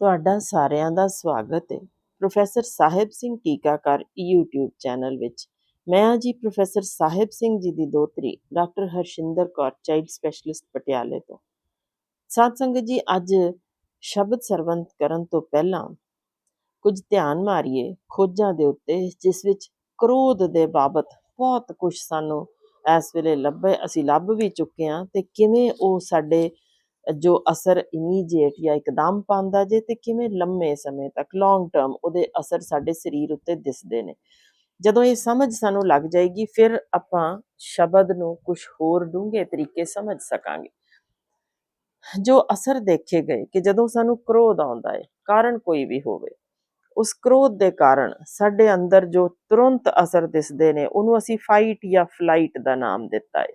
ਤੁਹਾਡਾ ਸਾਰਿਆਂ ਦਾ ਸਵਾਗਤ ਹੈ ਪ੍ਰੋਫੈਸਰ ਸਾਹਿਬ ਸਿੰਘ ਟੀਕਾਕਾਰ YouTube ਚੈਨਲ ਵਿੱਚ। ਮੈਂ ਹਾਂ ਜੀ ਪ੍ਰੋਫੈਸਰ ਸਾਹਿਬ ਸਿੰਘ ਜੀ ਦੀ ਦੋਤਰੀ doctor Harshinder Kaur, child specialist ਪਟਿਆਲੇ ਤੋਂ। ਸਾਧ ਸੰਗਤ ਜੀ, ਅੱਜ ਸ਼ਬਦ ਸਰਵੰਤ ਕਰਨ ਤੋਂ ਪਹਿਲਾਂ ਕੁਝ ਧਿਆਨ ਮਾਰੀਏ ਖੋਜਾਂ ਦੇ ਉੱਤੇ, ਜਿਸ ਵਿੱਚ ਕ੍ਰੋਧ ਦੇ ਬਾਬਤ ਬਹੁਤ ਕੁਝ ਸਾਨੂੰ ਇਸ ਵੇਲੇ ਲੱਭੇ, ਅਸੀਂ ਲੱਭ ਵੀ ਚੁੱਕੇ ਹਾਂ ਤੇ ਕਿਵੇਂ ਉਹ ਸਾਡੇ ਜੋ ਅਸਰ ਇਮੀਡੀਏਟ ਜਾਂ ਇੱਕਦਮ ਪਾਉਂਦਾ ਜੇ ਤੇ ਕਿਵੇਂ ਲੰਮੇ ਸਮੇਂ ਤੱਕ ਲੌਂਗ ਟਰਮ ਉਹਦੇ ਅਸਰ ਸਾਡੇ ਸਰੀਰ ਉੱਤੇ ਦਿਸਦੇ ਨੇ। ਜਦੋਂ ਇਹ ਸਮਝ ਸਾਨੂੰ ਲੱਗ ਜਾਏਗੀ, ਫਿਰ ਆਪਾਂ ਸ਼ਬਦ ਨੂੰ ਕੁਝ ਹੋਰ ਡੂੰਘੇ ਤਰੀਕੇ ਸਮਝ ਸਕਾਂਗੇ। ਜੋ ਅਸਰ ਦੇਖੇ ਗਏ ਕਿ ਜਦੋਂ ਸਾਨੂੰ ਕ੍ਰੋਧ ਆਉਂਦਾ ਹੈ ਕਾਰਨ ਕੋਈ ਵੀ ਹੋਵੇ, ਉਸ ਕ੍ਰੋਧ ਦੇ ਕਾਰਨ ਸਾਡੇ ਅੰਦਰ ਜੋ ਤੁਰੰਤ ਅਸਰ ਦਿਸਦੇ ਨੇ, ਉਹਨੂੰ ਅਸੀਂ ਫਾਈਟ ਜਾਂ ਫਲਾਈਟ ਦਾ ਨਾਮ ਦਿੱਤਾ ਹੈ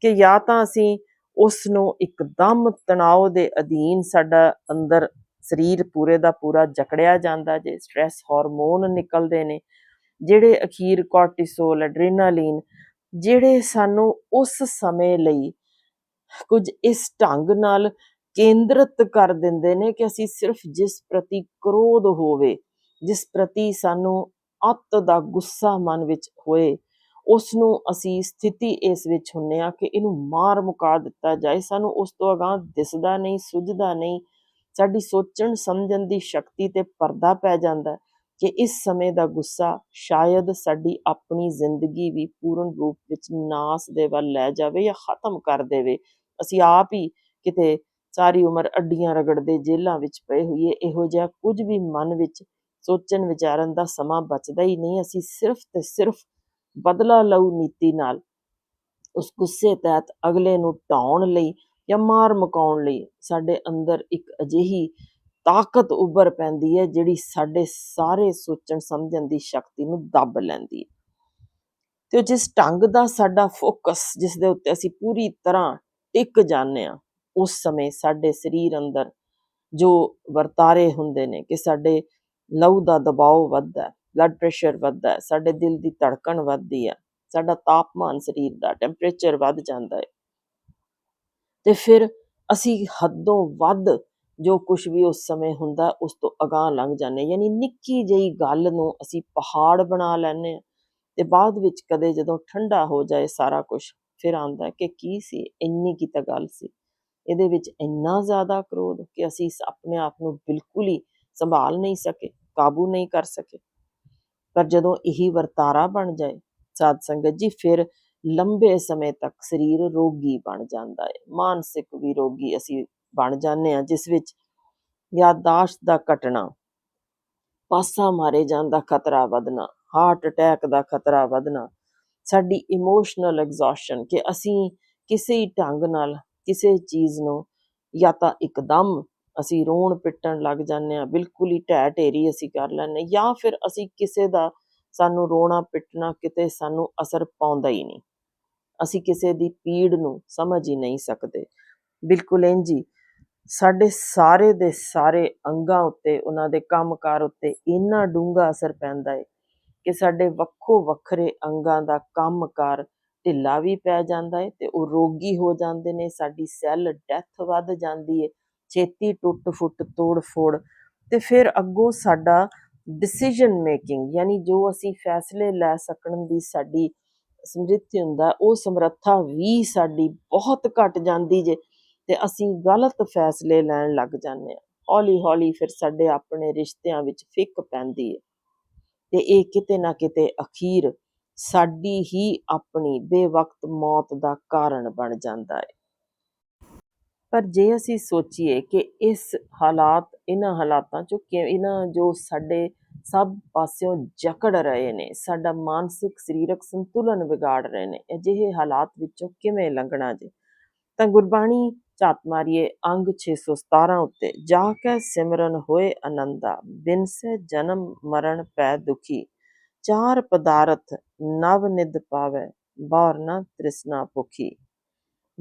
ਕਿ ਜਾਂ ਤਾਂ ਅਸੀਂ ਉਸ ਨੂੰ ਇੱਕਦਮ ਤਣਾਅ ਦੇ ਅਧੀਨ ਸਾਡਾ ਅੰਦਰ ਸਰੀਰ ਪੂਰੇ ਦਾ ਪੂਰਾ ਜਕੜਿਆ ਜਾਂਦਾ ਜੇ ਸਟ੍ਰੈਸ ਹਾਰਮੋਨ ਨਿਕਲਦੇ ਨੇ, ਜਿਹੜੇ ਅਖੀਰ ਕੋਰਟੀਸੋਲ ਐਡਰੀਨਾਲੀਨ ਜਿਹੜੇ ਸਾਨੂੰ ਉਸ ਸਮੇਂ ਲਈ ਕੁਝ ਇਸ ਢੰਗ ਨਾਲ ਕੇਂਦਰਿਤ ਕਰ ਦਿੰਦੇ ਨੇ ਕਿ ਅਸੀਂ ਸਿਰਫ ਜਿਸ ਪ੍ਰਤੀ ਕ੍ਰੋਧ ਹੋਵੇ, ਜਿਸ ਪ੍ਰਤੀ ਸਾਨੂੰ ਅੱਤ ਦਾ ਗੁੱਸਾ ਮਨ ਵਿੱਚ ਹੋਏ ਉਸ ਨੂੰ ਅਸੀਂ ਸਥਿਤੀ ਇਸ ਵਿੱਚ ਹੁੰਨੇ ਆ ਕਿ ਇਹਨੂੰ ਮਾਰ ਮੁਕਾ ਦਿੱਤਾ ਜਾਏ। ਸਾਨੂੰ ਉਸ ਤੋਂ ਅਗਾਂਹ ਦਿਸਦਾ ਨਹੀਂ, ਸੁਝਦਾ ਨਹੀਂ। ਸਾਡੀ ਸੋਚਣ, ਸਮਝਣ ਦੀ ਸ਼ਕਤੀ ਤੇ ਪਰਦਾ ਪੈ ਜਾਂਦਾ ਕਿ ਇਸ ਸਮੇਂ ਦਾ ਗੁੱਸਾ ਸ਼ਾਇਦ ਸਾਡੀ ਆਪਣੀ ਜ਼ਿੰਦਗੀ ਵੀ ਪੂਰਨ ਰੂਪ ਵਿੱਚ ਨਾਸ ਦੇ ਵੱਲ ਲੈ ਜਾਵੇ ਜਾਂ ਖਤਮ ਕਰ ਦੇਵੇ। ਅਸੀਂ ਆਪ ਹੀ ਕਿਤੇ ਸਾਰੀ ਉਮਰ ਅੱਡੀਆਂ ਰਗੜਦੇ ਜੇਲ੍ਹਾਂ ਵਿੱਚ ਪਏ ਹੋਈਏ। ਇਹੋ ਜਿਹਾ ਕੁਝ ਵੀ ਮਨ ਵਿੱਚ ਸੋਚਣ ਵਿਚਾਰਨ ਦਾ ਸਮਾਂ ਬਚਦਾ ਹੀ ਨਹੀਂ। ਅਸੀਂ ਸਿਰਫ ਤੇ ਸਿਰਫ ਬਦਲਾ ਲਊ ਨੀਤੀ ਨਾਲ। ਉਸ ਗੁੱਸੇ ਤਹਿਤ ਅਗਲੇ ਨੂੰ ਢਾਉਣ ਲਈ ਜਾਂ ਮਾਰ ਮੁਕਾਉਣ ਲਈ ਸਾਡੇ ਅੰਦਰ ਇੱਕ ਅਜਿਹੀ ਤਾਕਤ ਉੱਭਰ ਪੈਂਦੀ ਹੈ, ਜਿਹੜੀ ਸਾਡੇ ਸਾਰੇ ਸੋਚਣ ਸਮਝਣ ਦੀ ਸ਼ਕਤੀ ਨੂੰ ਦੱਬ ਲੈਂਦੀ ਹੈ। ਤੇ ਉਹ ਜਿਸ ਢੰਗ ਦਾ ਸਾਡਾ ਫੋਕਸ, ਜਿਸ ਦੇ ਉੱਤੇ ਅਸੀਂ ਪੂਰੀ ਤਰ੍ਹਾਂ ਟਿਕ ਜਾਂਦੇ ਆ ਉਸ ਸਮੇਂ ਸਾਡੇ ਸਰੀਰ ਅੰਦਰ ਜੋ ਵਰਤਾਰੇ ਹੁੰਦੇ ਨੇ ਕਿ ਸਾਡੇ ਲਹੂ ਦਾ ਦਬਾਅ ਵੱਧਦਾ ਬਲੱਡ ਪ੍ਰੈਸ਼ਰ ਵੱਧਦਾ ਹੈ, ਸਾਡੇ ਦਿਲ ਦੀ ਧੜਕਣ ਵੱਧਦੀ ਹੈ, ਸਾਡਾ ਤਾਪਮਾਨ ਸਰੀਰ ਦਾ ਟੈਂਪਰੇਚਰ ਵੱਧ ਜਾਂਦਾ ਹੈ। ਤੇ ਫਿਰ ਅਸੀਂ ਹੱਦੋਂ ਵੱਧ ਜੋ ਕੁਝ ਵੀ ਉਸ ਸਮੇਂ ਹੁੰਦਾ, ਉਸ ਤੋਂ ਅਗਾਹ ਲੰਘ ਜਾਂਦੇ ਯਾਨੀ ਨਿੱਕੀ ਜਿਹੀ ਗੱਲ ਨੂੰ ਅਸੀਂ ਪਹਾੜ ਬਣਾ ਲੈਂਦੇ ਆ ਤੇ ਬਾਅਦ ਵਿੱਚ ਕਦੇ ਜਦੋਂ ਠੰਡਾ ਹੋ ਜਾਏ ਸਾਰਾ ਕੁਝ ਫਿਰ ਆਂਦਾ ਕਿ ਕੀ ਸੀ, ਇੰਨੀ ਕੀ ਤਾਂ ਗੱਲ ਸੀ। ਇਹਦੇ ਵਿੱਚ ਇੰਨਾ ਜ਼ਿਆਦਾ ਕ੍ਰੋਧ ਕਿ ਅਸੀਂ ਆਪਣੇ ਆਪ ਨੂੰ ਬਿਲਕੁਲ ਹੀ ਸੰਭਾਲ ਨਹੀਂ ਸਕੇ, ਕਾਬੂ ਨਹੀਂ ਕਰ ਸਕੇ। ਪਰ ਜਦੋਂ ਇਹੀ ਵਰਤਾਰਾ ਬਣ ਜਾਏ, ਸਾਧ ਸੰਗਤ ਜੀ, ਫਿਰ ਲੰਬੇ ਸਮੇਂ ਤੱਕ ਸਰੀਰ ਰੋਗੀ ਬਣ ਜਾਂਦਾ ਹੈ ਮਾਨਸਿਕ ਵੀ ਰੋਗੀ ਅਸੀਂ ਬਣ ਜਾਂਦੇ ਆ ਜਿਸ ਵਿੱਚ ਯਾਦਾਸ਼ਤ ਦਾ ਘਟਣਾ, ਪਾਸਾ ਮਾਰੇ ਜਾਣ ਦਾ ਖਤਰਾ ਵਧਣਾ ਹਾਰਟ ਅਟੈਕ ਦਾ ਖਤਰਾ ਵਧਣਾ, ਸਾਡੀ ਇਮੋਸ਼ਨਲ ਐਗਜ਼ੌਸ਼ਨ ਕਿ ਅਸੀਂ ਕਿਸੇ ਢੰਗ ਨਾਲ ਕਿਸੇ ਚੀਜ਼ ਨੂੰ ਜਾਂ ਤਾਂ ਇੱਕਦਮ ਅਸੀਂ ਰੋਣ ਪਿੱਟਣ ਲੱਗ ਜਾਂਦੇ ਆ ਬਿਲਕੁਲ ਹੀ ਢਹਿ ਢੇਰੀ ਅਸੀਂ ਕਰ ਲੈਂਦੇ ਜਾਂ ਫਿਰ ਅਸੀਂ ਕਿਸੇ ਦਾ ਸਾਨੂੰ ਰੋਣਾ ਪਿੱਟਣਾ ਕਿਤੇ ਸਾਨੂੰ ਅਸਰ ਪਾਉਂਦਾ ਹੀ ਨਹੀਂ। ਅਸੀਂ ਕਿਸੇ ਦੀ ਪੀੜ ਨੂੰ ਸਮਝ ਹੀ ਨਹੀਂ ਸਕਦੇ। ਬਿਲਕੁਲ ਇੰਜ ਹੀ ਸਾਡੇ ਸਾਰੇ ਦੇ ਸਾਰੇ ਅੰਗਾਂ ਉੱਤੇ, ਉਹਨਾਂ ਦੇ ਕੰਮਕਾਰ ਉੱਤੇ ਇੰਨਾ ਡੂੰਘਾ ਅਸਰ ਪੈਂਦਾ ਹੈ ਕਿ ਸਾਡੇ ਵੱਖੋ ਵੱਖਰੇ ਅੰਗਾਂ ਦਾ ਕੰਮਕਾਰ ਢਿੱਲਾ ਵੀ ਪੈ ਜਾਂਦਾ ਹੈ ਤੇ ਉਹ ਰੋਗੀ ਹੋ ਜਾਂਦੇ ਨੇ, ਸਾਡੀ ਸੈੱਲ ਡੈਥ ਵੱਧ ਜਾਂਦੀ ਹੈ ਛੇਤੀ ਟੁੱਟ ਫੁੱਟ, ਤੋੜ ਫੋੜ ਤੇ ਫਿਰ ਅੱਗੋਂ ਸਾਡਾ ਡਿਸੀਜਨ ਮੇਕਿੰਗ ਯਾਨੀ ਜੋ ਅਸੀਂ ਫੈਸਲੇ ਲੈ ਸਕਣ ਦੀ ਸਾਡੀ ਸਮ੍ਰਿਤੀ ਹੁੰਦਾ, ਉਹ ਸਮਰੱਥਾ ਵੀ ਸਾਡੀ ਬਹੁਤ ਘਟ ਜਾਂਦੀ ਜੇ ਤੇ ਅਸੀਂ ਗਲਤ ਫੈਸਲੇ ਲੈਣ ਲੱਗ ਜਾਂਦੇ ਆ ਹੌਲੀ ਹੌਲੀ ਫਿਰ ਸਾਡੇ ਆਪਣੇ ਰਿਸ਼ਤਿਆਂ ਵਿੱਚ ਫਿੱਕ ਪੈਂਦੀ ਹੈ ਤੇ ਇਹ ਕਿਤੇ ਨਾ ਕਿਤੇ ਅਖੀਰ ਸਾਡੀ ਹੀ ਆਪਣੀ ਬੇਵਕਤ ਮੌਤ ਦਾ ਕਾਰਨ ਬਣ ਜਾਂਦਾ ਹੈ। ਪਰ ਜੇ ਅਸੀਂ ਸੋਚੀਏ ਕਿ ਇਸ ਹਾਲਾਤ, ਇਹਨਾਂ ਹਾਲਾਤਾਂ ਚੋਂ ਕਿ ਇਹਨਾਂ ਜੋ ਸਾਡੇ ਸਭ ਪਾਸਿਓਂ ਜਕੜ ਰਹੇ ਨੇ, ਸਾਡਾ ਮਾਨਸਿਕ, ਸਰੀਰਕ ਸੰਤੁਲਨ ਵਿਗਾੜ ਰਹੇ ਨੇ, ਅਜਿਹੇ ਹਾਲਾਤ ਵਿੱਚੋਂ ਕਿਵੇਂ ਲੰਘਣਾ ਜੇ? ਤਾਂ ਗੁਰਬਾਣੀ ਝਾਤ ਮਾਰੀਏ ਅੰਗ 617 ਉੱਤੇ, ਜਾ ਕੇ ਸਿਮਰਨ ਹੋਏ ਆਨੰਦਾ ਬਿਨ ਸੇ ਜਨਮ ਮਰਨ ਪੈ ਦੁਖੀ। ਚਾਰ ਪਦਾਰਥ ਨਵ ਨਿਦ ਪਾਵੇ ਬਾਰ ਨਾ ਤ੍ਰਿਸ਼ਨਾ ਭੁਖੀ।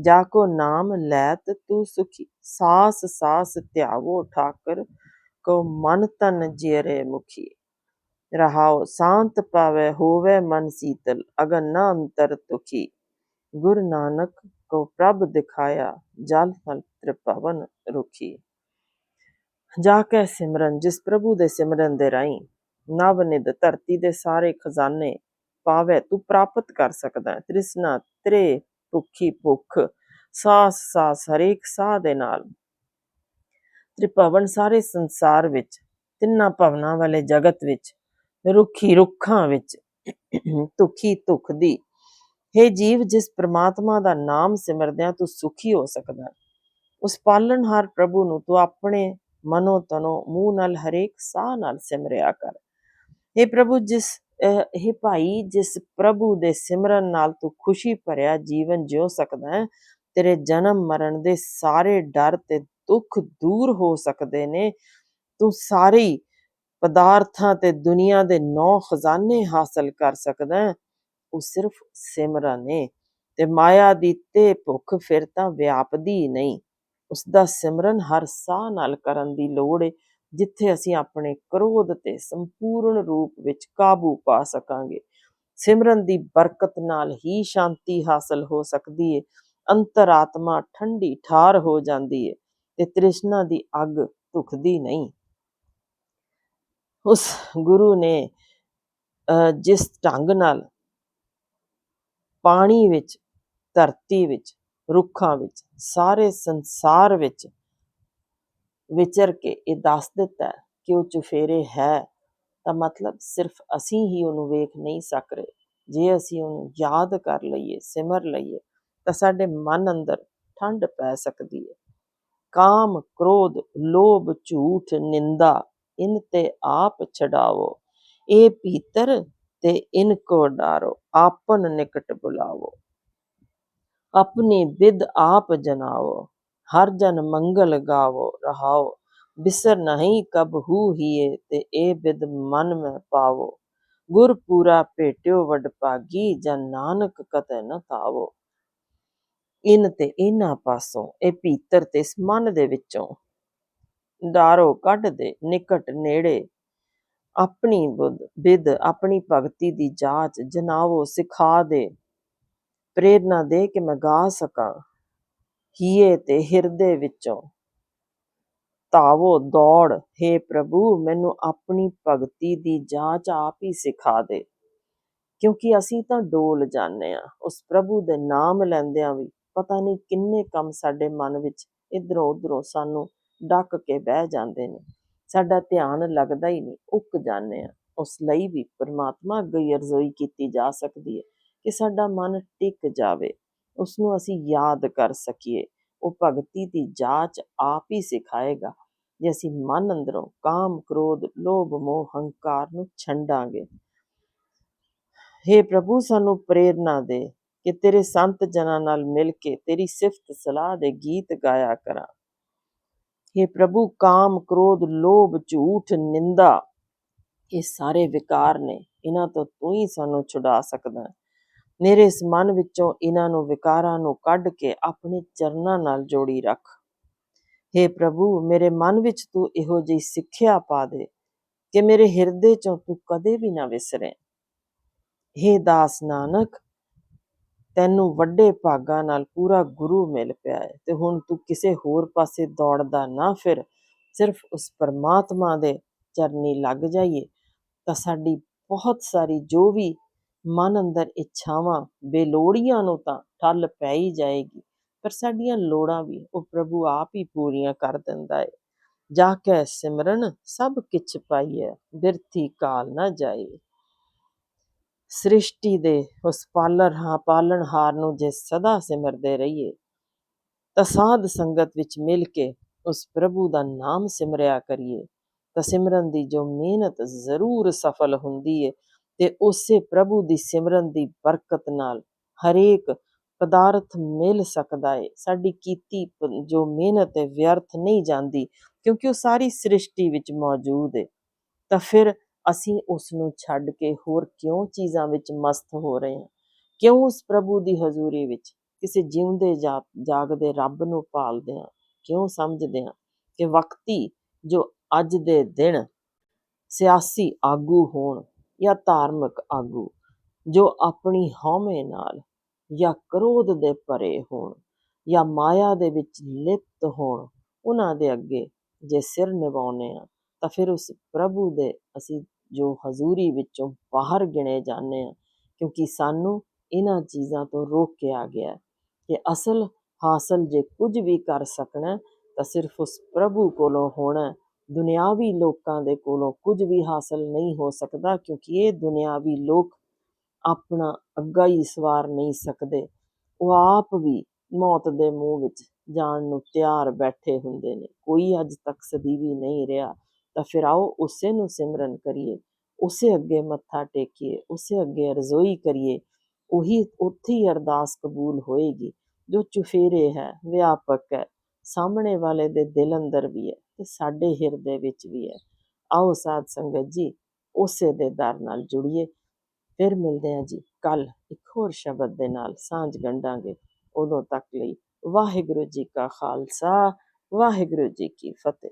ਜਾ ਕੋ ਨਾਮ ਲੈਤ ਤੂ ਸੁਖੀ। ਸਾਸ ਸਾਸ ਧਿਆਵੋ ਠਾਕਰ ਕੋ ਮਨ ਤਨ ਜੀਰੇ ਮੁਖੀ। ਰਹਾਉ ਸ਼ਾਂਤ ਪਾਵੇ ਹੋਵੇ ਮਨ ਸੀਤਲ, ਅਗਨ ਨਾ ਅੰਤਰ ਤੁਖੀ। ਗੁਰ ਨਾਨਕ ਕੋ ਪ੍ਰਭ ਦਿਖਾਇਆ ਜਲ ਫਲ ਤ੍ਰਿਪਵਨ ਰੁਖੀ। ਜਾ ਕੇ ਸਿਮਰਨ, ਜਿਸ ਪ੍ਰਭੂ ਦੇ ਸਿਮਰਨ ਦੇ ਰਾਹੀਂ ਨਵ ਨਿਧ ਧਰਤੀ ਦੇ ਸਾਰੇ ਖਜ਼ਾਨੇ ਪਾਵੇ ਤੂੰ ਪ੍ਰਾਪਤ ਕਰ ਸਕਦਾ। ਤ੍ਰਿਸ਼ਨਾ ਤ੍ਰੇ ਭੁੱਖੀ ਭੁੱਖ, ਸਾਸ ਸਾਸ ਹਰੇਕ ਸਾਹ ਦੇ ਨਾਲ। ਤ੍ਰਿਭਵਨ ਸਾਰੇ ਸੰਸਾਰ ਵਿੱਚ, ਤਿੰਨਾਂ ਭਵਨਾਂ ਵਾਲੇ ਜਗਤ ਵਿੱਚ, ਰੁੱਖੀ ਰੁੱਖਾਂ ਵਿੱਚ ਤੁਖੀ ਤੁਖ ਦੀ। हे ਜੀਵ, ਜਿਸ ਪ੍ਰਮਾਤਮਾ ਦਾ ਨਾਮ ਸਿਮਰਦਿਆਂ ਤੂੰ ਸੁਖੀ ਹੋ ਸਕਦਾ ਉਸ ਪਾਲਣਹਾਰ ਪ੍ਰਭੂ ਨੂੰ ਤੂੰ ਆਪਣੇ ਮਨੋ ਤਨੋ ਮੂੰਹ ਨਾਲ ਹਰੇਕ ਸਾਹ ਨਾਲ ਸਿਮਰਿਆ ਕਰ। हे ਪ੍ਰਭੂ, ਜਿਸ ਅਹ, ਭਾਈ ਜਿਸ ਪ੍ਰਭੂ ਦੇ ਸਿਮਰਨ ਨਾਲ ਤੂੰ ਖੁਸ਼ੀ ਭਰਿਆ ਜੀਵਨ ਜਿਉ ਸਕਦਾ ਹੈ ਤੇਰੇ ਜਨਮ ਮਰਨ ਦੇ ਸਾਰੇ ਡਰ ਤੇ ਦੁੱਖ ਦੂਰ ਹੋ ਸਕਦੇ ਨੇ। ਤੂੰ ਸਾਰੇ ਪਦਾਰਥਾਂ ਤੇ ਦੁਨੀਆ ਦੇ ਨੌ ਖਜ਼ਾਨੇ ਹਾਸਲ ਕਰ ਸਕਦਾ ਹੈ। ਉਹ ਸਿਰਫ ਸਿਮਰਨ ਹੈ ਤੇ ਮਾਇਆ ਦੀ ਤੇ ਭੁੱਖ ਫਿਰ ਤਾਂ ਵਿਆਪਦੀ ਨਹੀਂ। ਉਸ ਦਾ ਸਿਮਰਨ ਹਰ ਸਾਹ ਨਾਲ ਕਰਨ ਦੀ ਲੋੜ ਹੈ ਜਿੱਥੇ ਅਸੀਂ ਆਪਣੇ ਕ੍ਰੋਧ ਤੇ ਸੰਪੂਰਨ ਰੂਪ ਵਿੱਚ ਕਾਬੂ ਪਾ ਸਕਾਂਗੇ। ਸਿਮਰਨ ਦੀ ਬਰਕਤ ਨਾਲ ਹੀ ਸ਼ਾਂਤੀ ਹਾਸਲ ਹੋ ਸਕਦੀ ਹੈ ਅੰਤਰਾਤਮਾ ਠੰਡੀ ਠਾਰ ਹੋ ਜਾਂਦੀ ਹੈ ਤੇ ਤ੍ਰਿਸ਼ਨਾ ਦੀ ਅੱਗ ਧੁਖਦੀ ਨਹੀਂ। ਉਸ ਗੁਰੂ ਨੇ ਅਹ, ਜਿਸ ਢੰਗ ਨਾਲ ਪਾਣੀ ਵਿੱਚ ਧਰਤੀ ਵਿੱਚ ਰੁੱਖਾਂ ਵਿੱਚ ਸਾਰੇ ਸੰਸਾਰ ਵਿੱਚ ਵਿਚਰ ਕੇ ਇਹ ਦੱਸ ਦਿੱਤਾ ਕਿ ਉਹ ਚੁਫੇਰੇ ਹੈ, ਤਾਂ ਮਤਲਬ ਸਿਰਫ ਅਸੀਂ ਹੀ ਉਹਨੂੰ ਵੇਖ ਨਹੀਂ ਸਕ ਰਹੇ। ਜੇ ਅਸੀਂ ਉਹਨੂੰ ਯਾਦ ਕਰ ਲਈਏ, ਸਿਮਰ ਲਈਏ, ਤਾਂ ਸਾਡੇ ਮਨ ਅੰਦਰ ਠੰਡ ਪੈ ਸਕਦੀ ਹੈ। ਕਾਮ, ਕ੍ਰੋਧ, ਲੋਭ, ਝੂਠ, ਨਿੰਦਾ, ਇਨ ਤੇ ਆਪ ਛਡਾਵੋ। ਇਹ ਭੀਤਰ ਤੇ ਇਨ ਕੋ ਡਾਰੋ, ਆਪਨ ਨਿਕਟ ਬੁਲਾਵੋ। ਆਪਣੀ ਵਿਦ ਆਪ ਜਨਾਵੋ। ਹਰ ਜਨ ਮੰਗਲ ਗਾਵੋ, ਰਹਾਓ। ਬਿਸਰ ਨਹੀਂ ਕਬ ਹੂ ਹੀਏ ਤੇ ਇਹ ਬਿਦ ਮਨ ਮੈਂ ਪਾਵੋ। ਗੁਰ ਪੂਰਾ ਭੇਟਿਓ ਵਡ ਭਾਗੀ, ਜਨ ਨਾਨਕ ਕਤੈ ਨ ਥਾਵੋ ਇਨ ਤੇ ਇਹਨਾਂ ਪਾਸੋਂ ਇਹ ਭੀਤਰ ਤੇ ਇਸ ਮਨ ਦੇ ਵਿੱਚੋਂ। ਡਾਰੋ ਕੱਢ ਦੇ, ਨਿਕਟ ਨੇੜੇ। ਆਪਣੀ ਬੁੱਧ, ਬਿਦ ਆਪਣੀ ਭਗਤੀ ਦੀ ਜਾਂਚ ਜਨਾਵੋ ਸਿਖਾ ਦੇ। ਪ੍ਰੇਰਨਾ ਦੇ ਕਿ ਮੈਂ ਗਾ ਸਕਾਂ। ਹੀਏ ਤੇ ਹਿਰਦੇ ਵਿੱਚੋਂ। ਧਾਵੋ ਦੌੜ हे ਪ੍ਰਭੂ, ਮੈਨੂੰ ਆਪਣੀ ਭਗਤੀ ਦੀ ਜਾਂਚ ਆਪ ਹੀ ਸਿਖਾ ਦੇ। ਕਿਉਂਕਿ ਅਸੀਂ ਤਾਂ ਡੋਲ ਜਾਂਦੇ ਆ, ਉਸ ਪ੍ਰਭੂ ਦੇ ਨਾਮ ਲੈਂਦਿਆਂ ਵੀ ਪਤਾ ਨਹੀਂ ਕਿੰਨੇ ਕੰਮ ਸਾਡੇ ਮਨ ਵਿੱਚ ਇਧਰੋਂ ਉਧਰੋਂ ਸਾਨੂੰ ਡੱਕ ਕੇ ਬਹਿ ਜਾਂਦੇ ਨੇ। ਸਾਡਾ ਧਿਆਨ ਲੱਗਦਾ ਹੀ ਨਹੀਂ, ਉੱਕ ਜਾਂਦੇ ਆ। ਉਸ ਲਈ ਵੀ ਪਰਮਾਤਮਾ ਅੱਗੇ ਹੀ ਅਰਜ਼ੋਈ ਕੀਤੀ ਜਾ ਸਕਦੀ ਹੈ ਕਿ ਸਾਡਾ ਮਨ ਟਿਕ ਜਾਵੇ। ਉਸ ਨੂੰ ਅਸੀਂ ਯਾਦ ਕਰ ਸਕੀਏ। ਉਹ ਭਗਤੀ ਦੀ ਜਾਂਚ ਆਪ ਹੀ ਸਿਖਾਏਗਾ। ਜੇ ਅਸੀਂ ਮਨ ਅੰਦਰੋਂ ਕਾਮ, ਕ੍ਰੋਧ, ਲੋਭ, ਮੋਹ, ਹੰਕਾਰ ਨੂੰ ਛੰਡਾਂਗੇ। हे ਪ੍ਰਭੂ, ਸਾਨੂੰ ਪ੍ਰੇਰਨਾ ਦੇ ਕਿ ਤੇਰੇ ਸੰਤ ਜਨਾਂ ਨਾਲ ਮਿਲ ਕੇ ਤੇਰੀ ਸਿਫਤ ਸਲਾਹ ਦੇ ਗੀਤ ਗਾਇਆ ਕਰਾਂ। हे ਪ੍ਰਭੂ, ਕਾਮ, ਕ੍ਰੋਧ, ਲੋਭ, ਝੂਠ, ਨਿੰਦਾ, ਇਹ ਸਾਰੇ ਵਿਕਾਰ ਨੇ। ਇਹਨਾਂ ਤੋਂ ਤੂੰ ਹੀ ਸਾਨੂੰ ਛੁਡਾ ਸਕਦਾ ਹੈ। ਮੇਰੇ ਇਸ ਮਨ ਵਿੱਚੋਂ ਇਹਨਾਂ ਨੂੰ ਵਿਕਾਰਾਂ ਨੂੰ ਕੱਢ ਕੇ ਆਪਣੇ ਚਰਨਾਂ ਨਾਲ ਜੋੜੀ ਰੱਖ। हे ਪ੍ਰਭੂ, ਮੇਰੇ ਮਨ ਵਿੱਚ ਤੂੰ ਇਹੋ ਜਿਹੀ ਸਿੱਖਿਆ ਪਾ ਦੇ ਕਿ ਮੇਰੇ ਹਿਰਦੇ ਚੋਂ ਤੂੰ ਕਦੇ ਵੀ ਨਾ ਵਿਸਰੇ। हे ਦਾਸ ਨਾਨਕ, ਤੈਨੂੰ ਵੱਡੇ ਭਾਗਾਂ ਨਾਲ ਪੂਰਾ ਗੁਰੂ ਮਿਲ ਪਿਆ ਹੈ ਤੇ ਹੁਣ ਤੂੰ ਕਿਸੇ ਹੋਰ ਪਾਸੇ ਦੌੜਦਾ ਨਾ ਫਿਰ, ਸਿਰਫ ਉਸ ਪਰਮਾਤਮਾ ਦੇ ਚਰਨੀ ਲੱਗ ਜਾਈਏ ਤਾਂ ਸਾਡੀ ਬਹੁਤ ਸਾਰੀ ਜੋ ਵੀ ਮਨ ਅੰਦਰ ਇੱਛਾਵਾਂ, ਬੇਲੋੜੀਆਂ ਨੂੰ ਤਾਂ ਠੱਲ ਪੈ ਹੀ ਜਾਏਗੀ, ਪਰ ਸਾਡੀਆਂ ਲੋੜਾਂ ਵੀ ਉਹ ਪ੍ਰਭੂ ਆਪ ਹੀ ਪੂਰੀਆਂ ਕਰ ਦਿੰਦਾ ਹੈ ਜਾ ਕੇ ਸਿਮਰਨ ਸਭ ਕਿਛ ਪਾਈਐ, ਬਿਰਥੀ ਕਾਲ ਨਾ ਜਾਏ। ਸ੍ਰਿਸ਼ਟੀ ਦੇ ਉਸ ਪਾਲਰ ਹਾਂ ਪਾਲਣਹਾਰ ਨੂੰ ਜੇ ਸਦਾ ਸਿਮਰਦੇ ਰਹੀਏ, ਤਾਂ ਸਾਧ ਸੰਗਤ ਵਿੱਚ ਮਿਲ ਕੇ ਉਸ ਪ੍ਰਭੂ ਦਾ ਨਾਮ ਸਿਮਰਿਆ ਕਰੀਏ। ਤਾਂ ਸਿਮਰਨ ਦੀ ਜੋ ਮਿਹਨਤ ਜ਼ਰੂਰ ਸਫਲ ਹੁੰਦੀ ਹੈ ਤੇ ਉਸੇ ਪ੍ਰਭੂ ਦੀ ਸਿਮਰਨ ਦੀ ਬਰਕਤ ਨਾਲ ਹਰੇਕ ਪਦਾਰਥ ਮਿਲ ਸਕਦਾ ਹੈ ਸਾਡੀ ਕੀਤੀ ਜੋ ਮਿਹਨਤ ਹੈ ਵਿਅਰਥ ਨਹੀਂ ਜਾਂਦੀ, ਕਿਉਂਕਿ ਉਹ ਸਾਰੀ ਸ੍ਰਿਸ਼ਟੀ ਵਿੱਚ ਮੌਜੂਦ ਹੈ ਤਾਂ ਫਿਰ ਅਸੀਂ ਉਸ ਨੂੰ ਛੱਡ ਕੇ ਹੋਰ ਕਿਉਂ ਚੀਜ਼ਾਂ ਵਿੱਚ ਮਸਤ ਹੋ ਰਹੇ ਹਾਂ? ਕਿਉਂ ਉਸ ਪ੍ਰਭੂ ਦੀ ਹਜ਼ੂਰੀ ਵਿੱਚ ਕਿਸੇ ਜਿਉਂਦੇ ਜਾ- ਜਾਗਦੇ ਰੱਬ ਨੂੰ ਭਾਲਦੇ ਹਾਂ? ਕਿਉਂ ਸਮਝਦੇ ਹਾਂ ਕਿ ਵਕਤੀ ਜੋ ਅੱਜ ਦੇ ਦਿਨ ਸਿਆਸੀ ਆਗੂ ਹੋਣ ਜਾਂ ਧਾਰਮਿਕ ਆਗੂ, ਜੋ ਆਪਣੀ ਹਉਮੈ ਨਾਲ ਜਾਂ ਕ੍ਰੋਧ ਦੇ ਭਰੇ ਹੋਣ ਜਾਂ ਮਾਇਆ ਦੇ ਵਿੱਚ ਲਿਪਤ ਹੋਣ, ਉਹਨਾਂ ਦੇ ਅੱਗੇ ਜੇ ਸਿਰ ਨਿਵਾਉਂਦੇ ਆ ਤਾਂ ਫਿਰ ਉਸ ਪ੍ਰਭੂ ਦੇ ਅਸੀਂ ਜੋ ਹਜ਼ੂਰੀ ਵਿੱਚੋਂ ਬਾਹਰ ਗਿਣੇ ਜਾਂਦੇ ਆ ਕਿਉਂਕਿ ਸਾਨੂੰ ਇਹਨਾਂ ਚੀਜ਼ਾਂ ਤੋਂ ਰੋਕਿਆ ਗਿਆ ਕਿ ਅਸਲ ਹਾਸਲ ਜੇ ਕੁਝ ਵੀ ਕਰ ਸਕਣਾ ਤਾਂ ਸਿਰਫ ਉਸ ਪ੍ਰਭੂ ਕੋਲੋਂ ਹੋਣਾ ਦੁਨਿਆਵੀ ਲੋਕਾਂ ਦੇ ਕੋਲੋਂ ਕੁਝ ਵੀ ਹਾਸਲ ਨਹੀਂ ਹੋ ਸਕਦਾ ਕਿਉਂਕਿ ਇਹ ਦੁਨਿਆਵੀ ਲੋਕ ਆਪਣਾ ਅੱਗਾ ਹੀ ਸਵਾਰ ਨਹੀਂ ਸਕਦੇ। ਉਹ ਆਪ ਵੀ ਮੌਤ ਦੇ ਮੂੰਹ ਵਿੱਚ ਜਾਣ ਨੂੰ ਤਿਆਰ ਬੈਠੇ ਹੁੰਦੇ ਨੇ। ਕੋਈ ਅੱਜ ਤੱਕ ਸਦੀਵੀ ਨਹੀਂ ਰਿਹਾ। ਤਾਂ ਫਿਰ ਆਓ ਉਸੇ ਨੂੰ ਸਿਮਰਨ ਕਰੀਏ, ਉਸੇ ਅੱਗੇ ਮੱਥਾ ਟੇਕੀਏ, ਉਸੇ ਅੱਗੇ ਅਰਜ਼ੋਈ ਕਰੀਏ। ਉਹੀ, ਉੱਥੇ ਹੀ ਅਰਦਾਸ ਕਬੂਲ ਹੋਏਗੀ। ਜੋ ਚੁਫੇਰੇ ਹੈ, ਵਿਆਪਕ ਹੈ, ਸਾਹਮਣੇ ਵਾਲੇ ਦੇ ਦਿਲ ਅੰਦਰ ਵੀ ਹੈ। ਤੇ ਸਾਡੇ ਹਿਰਦੇ ਵਿੱਚ ਵੀ ਹੈ। ਆਓ ਸਾਧ ਸੰਗਤ ਜੀ, ਉਸੇ ਦੇ ਦਰ ਨਾਲ ਜੁੜੀਏ। ਫਿਰ ਮਿਲਦੇ ਹਾਂ ਜੀ ਕੱਲ ਇੱਕ ਹੋਰ ਸ਼ਬਦ ਦੇ ਨਾਲ, ਸਾਂਝ ਗੰਢਾਂਗੇ ਉਦੋਂ ਤੱਕ ਲਈ। ਵਾਹਿਗੁਰੂ ਜੀ ਕਾ ਖਾਲਸਾ, ਵਾਹਿਗੁਰੂ ਜੀ ਕੀ ਫਤਿਹ।